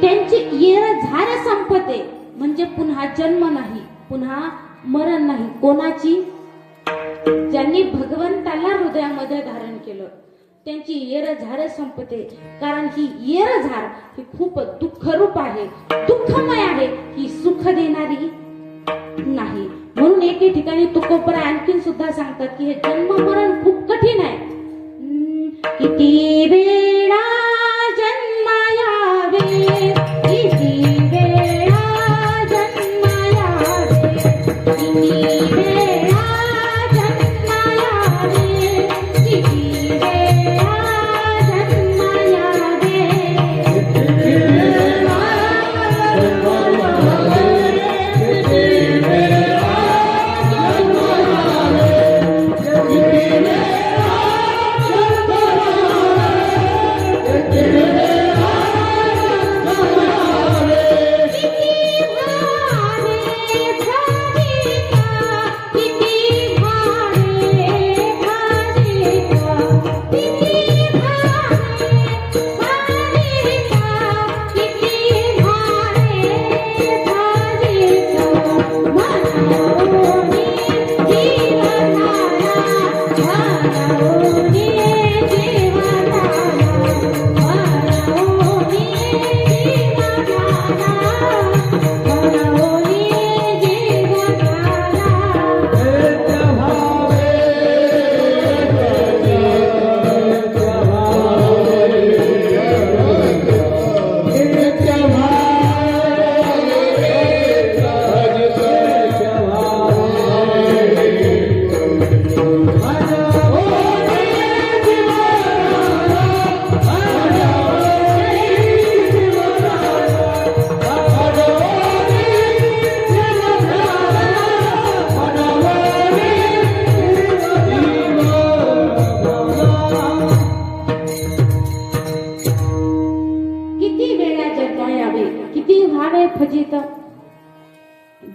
त्यांची येर झार संपते. म्हणजे पुन्हा जन्म नाही पुन्हा मरण नाही. कोणाची? ज्यांनी भगवंताला हृदयामध्ये धारण केलं. त्यांची येर झार संपते. कारण ही येर झार ही खूप दुःखरूप आहे. दुःखमय आहे. ही सुख देणारी नाही. म्हणून एके ठिकाणी तुकोपर आणखी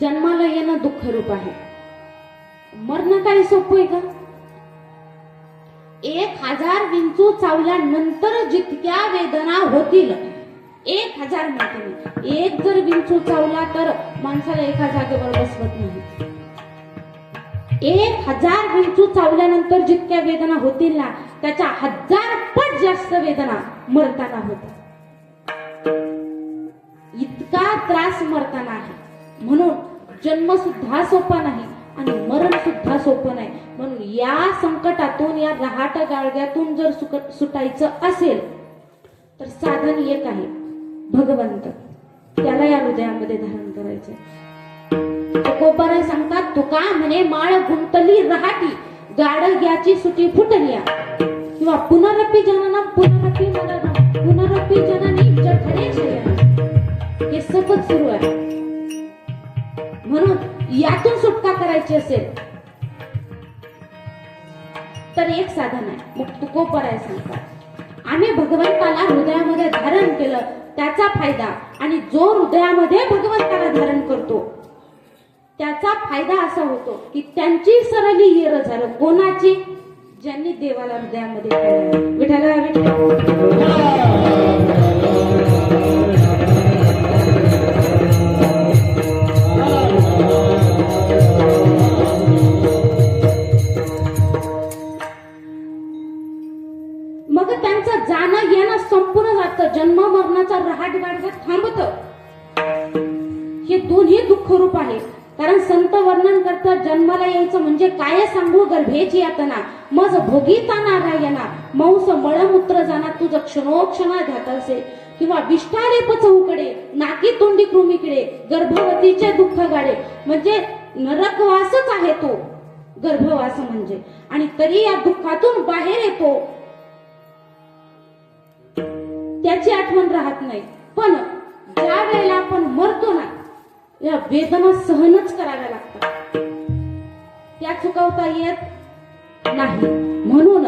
जन्माला येणं दुःखरूप आहे. मरण काय सोपं आहे का? एक हजार विंचू चावल्यानंतर जितक्या वेदना होतील एक हजार माहिती एक जर विंचू चावला तर माणसाला एका जागेवर बसवत नाही. एक हजार विंचू चावल्यानंतर जितक्या वेदना होतील ना त्याच्या हजार पट जास्त वेदना मरताना होतात. इतका त्रास मरताना आहे. म्हणून जन्म सुद्धा सोपा नाही. आणि मरण सुद्धा सोपं नाही. म्हणून या संकटातून या रहाट गाळग्यातून जर सुटायचं असेल तर साधन एक आहे भगवंत. त्याला या हृदयामध्ये धारण करायचं तुकोबरा सांगतात तुका म्हणे माळ गुंतली रहाटी गाड घ्याची सुटी फुटलिया. किंवा पुनरपी जनना पुनरपी मरण पुनरपी जननी जठरे हे सतत सुरू आहे. म्हणून यातून सुटका करायची असेल तर एक साधन आहे. मग तुकोपराय सांगतात आम्ही भगवंताला हृदयामध्ये धारण केलं त्याचा फायदा. आणि जो हृदयामध्ये भगवंताला धारण करतो त्याचा फायदा असा होतो की त्यांची सरली येर झालं. कोणाची? ज्यांनी देवाला हृदयामध्ये ठेवलं. काय सांगू गर्भेची यातना मज भोगीता नारायणा मांस मळमूत्र जाना तुझं क्षणोक्षणा ध्यात किंवा विष्ठाले पचहूकडे नाकी तोंडी कृमीकडे गर्भवतीचे दुःख गाडे म्हणजे नरकवासच आहे तो. गर्भवास म्हणजे. आणि तरी या दुःखातून बाहेर येतो. त्याची आठवण राहत नाही. पण ज्या वेळेला आपण मरतो ना या वेदना सहनच कराव्या लागतात. त्या चुकवता येत नाही. म्हणून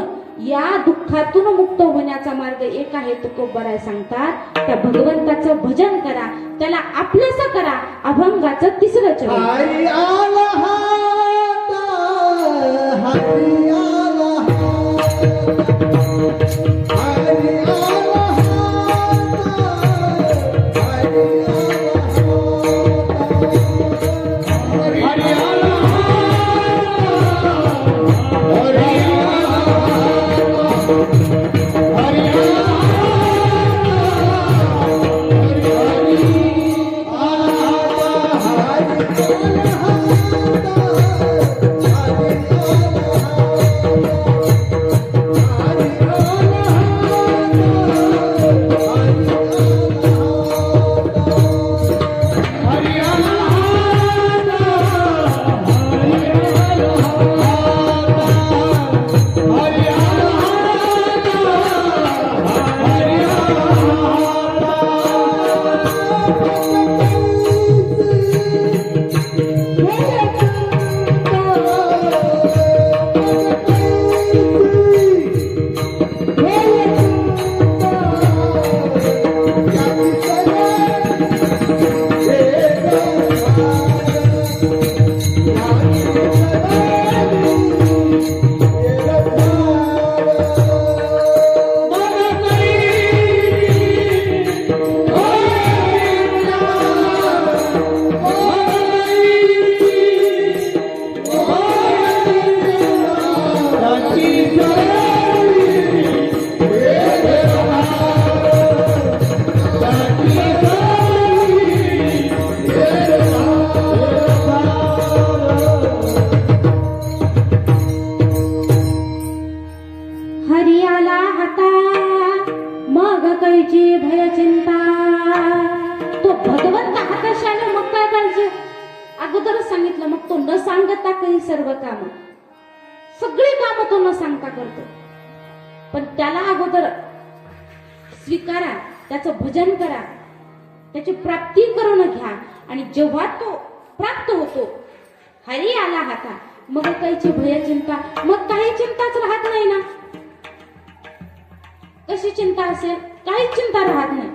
या दुःखातून मुक्त होण्याचा मार्ग एक आहे तुकोबराय सांगतात. त्या भगवंताचं भजन करा त्याला आपलंस करा अभंगाचं तिसरं चरण. सांगता काही सर्व काम. सगळी कामं तो न सांगता करतो. पण त्याला अगोदर स्वीकारा त्याचं भजन करा त्याची प्राप्ती करून घ्या. आणि जेव्हा तो प्राप्त होतो हरी आला हाता मग काहीची भय चिंता मग काही चिंताच राहत नाही ना. कशी चिंता असेल? काहीच चिंता राहत नाही.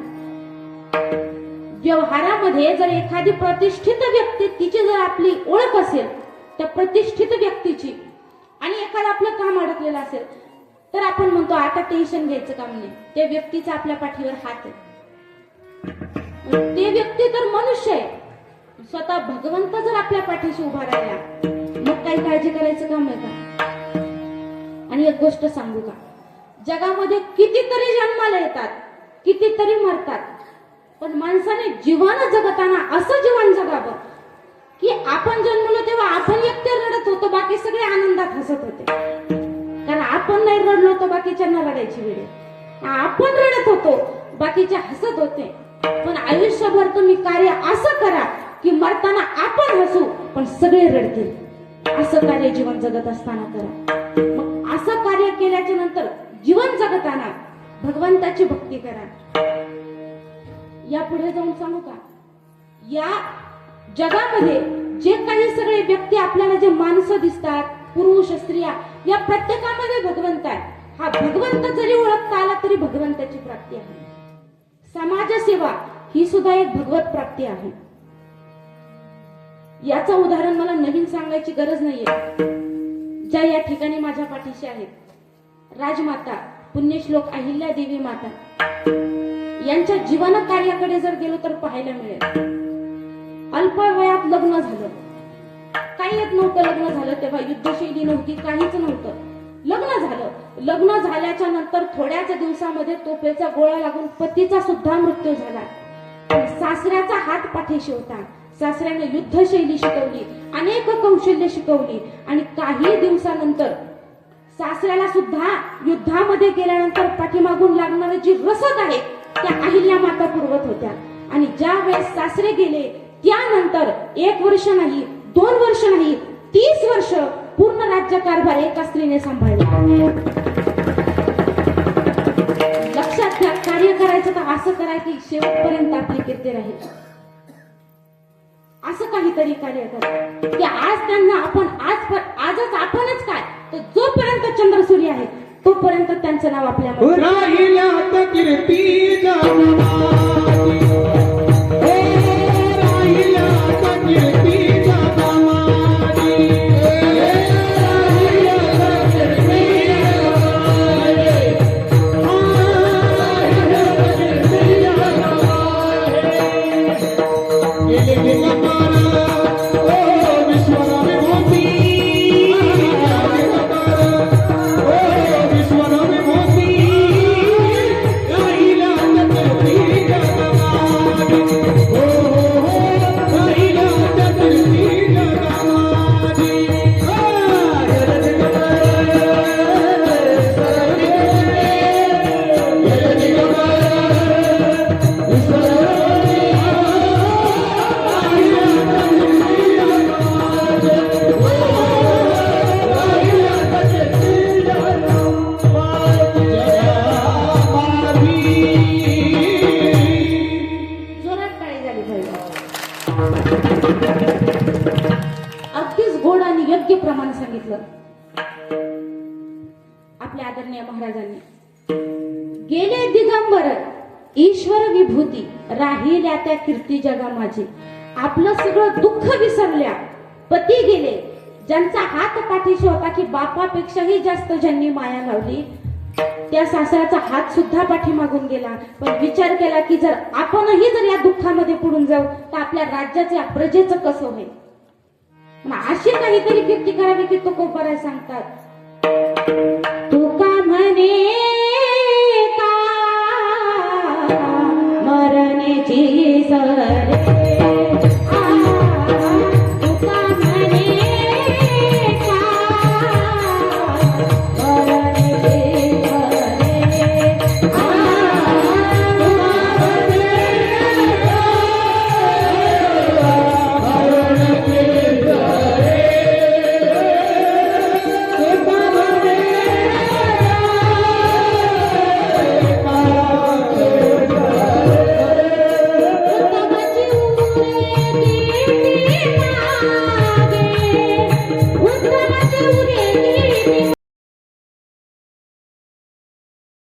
व्यवहारामध्ये जर एखादी प्रतिष्ठित व्यक्ती तिची जर आपली ओळख असेल त्या प्रतिष्ठित व्यक्तीची. आणि एखादं आपलं काम अडकलेलं असेल तर आपण म्हणतो आता टेन्शन घ्यायचं काम म्हणजे? नाही त्या व्यक्तीचा आपल्या पाठीवर हात आहे. ते व्यक्ती तर मनुष्य आहे. स्वतः भगवंत जर आपल्या पाठीशी उभा राहिला मग काही काळजी करायचं काम आहे का? आणि एक गोष्ट सांगू का? जगामध्ये कितीतरी जन्माला येतात कितीतरी मरतात पण माणसाने जीवन जगताना असं जीवन जगावं की आपण जन्मलो तेव्हा आपण एकटे रडत होतो बाकी सगळे आनंदात हसत होते. कारण आपण नाही रडलो तर बाकीच्यांना रडायची वेळ. आपण रडत होतो बाकीचे हसत होते. पण आयुष्यभर तुम्ही कार्य असं करा की मरताना आपण हसू पण सगळे रडतील. असं कार्य जीवन जगत असताना करा. मग असं कार्य केल्याच्यानंतर जीवन जगताना भगवंताची भक्ती करा. या पुढे जाऊन सांगू का? या जगामध्ये जे काही सगळे व्यक्ती आपल्याला जे माणसं दिसतात पुरुष स्त्रिया या प्रत्येकामध्ये भगवंत आहे हा भगवंत जरी ओळखता आला तरी भगवंताची प्राप्ती आहे. समाजसेवा ही सुद्धा एक भगवत प्राप्ती आहे. याचं उदाहरण मला नवीन सांगायची गरज नाहीये. ज्या या ठिकाणी माझ्या पाठीशी आहेत. राजमाता पुण्यश्लोक अहिल्या देवी माता. यांच्या जीवन कार्याकडे जर गेलो तर पाहायला मिळेल. अल्प वयात लग्न झालं. काही येत नव्हतं लग्न झालं तेव्हा युद्धशैली नव्हती काहीच नव्हतं. लग्न झालं. लग्न झाल्याच्यानंतर थोड्याच दिवसामध्ये तोफेचा गोळा लागून पतीचा सुद्धा मृत्यू झाला. सासऱ्याचा हात पाठीशी होता सासऱ्याने युद्धशैली शिकवली अनेक कौशल्य शिकवली. आणि काही दिवसानंतर सासऱ्याला सुद्धा युद्धामध्ये गेल्यानंतर पाठीमागून लागणारी जी रसद आहे त्या अहिल्या माता पुरवत होत्या. आणि ज्या वेळेस सासरे गेले त्यानंतर एक वर्ष नाही दोन वर्ष नाही तीस वर्ष पूर्ण राज्य कारभार एका स्त्रीने सांभाळला. लक्षात घ्या कार्य करायचं तर असं करा की शेवटपर्यंत आपली कीर्ती राहील. असं काहीतरी कार्य करा. की आज त्यांना आपण आज आजच आपणच काय? तर जोपर्यंत चंद्र सूर्य आहे तोपर्यंत त्यांचं नाव आपल्या You. कीर्ती जगा माझी आपलं सगळं दुःख विसरल्या. पती गेले. ज्यांचा हात पाठीशी होता की बापापेक्षाही जास्त ज्यांनी माया लावली त्या सासऱ्याचा हात सुद्धा पाठीमागून गेला. पण विचार केला की जर आपणही जर या दुःखामध्ये पुढून जाऊ तर आपल्या राज्याचं या प्रजेचं कसं होईल? मग अशी काहीतरी कीर्ती करावी की तो कोपराय सांगतात तुका म्हणे का मरणेची सर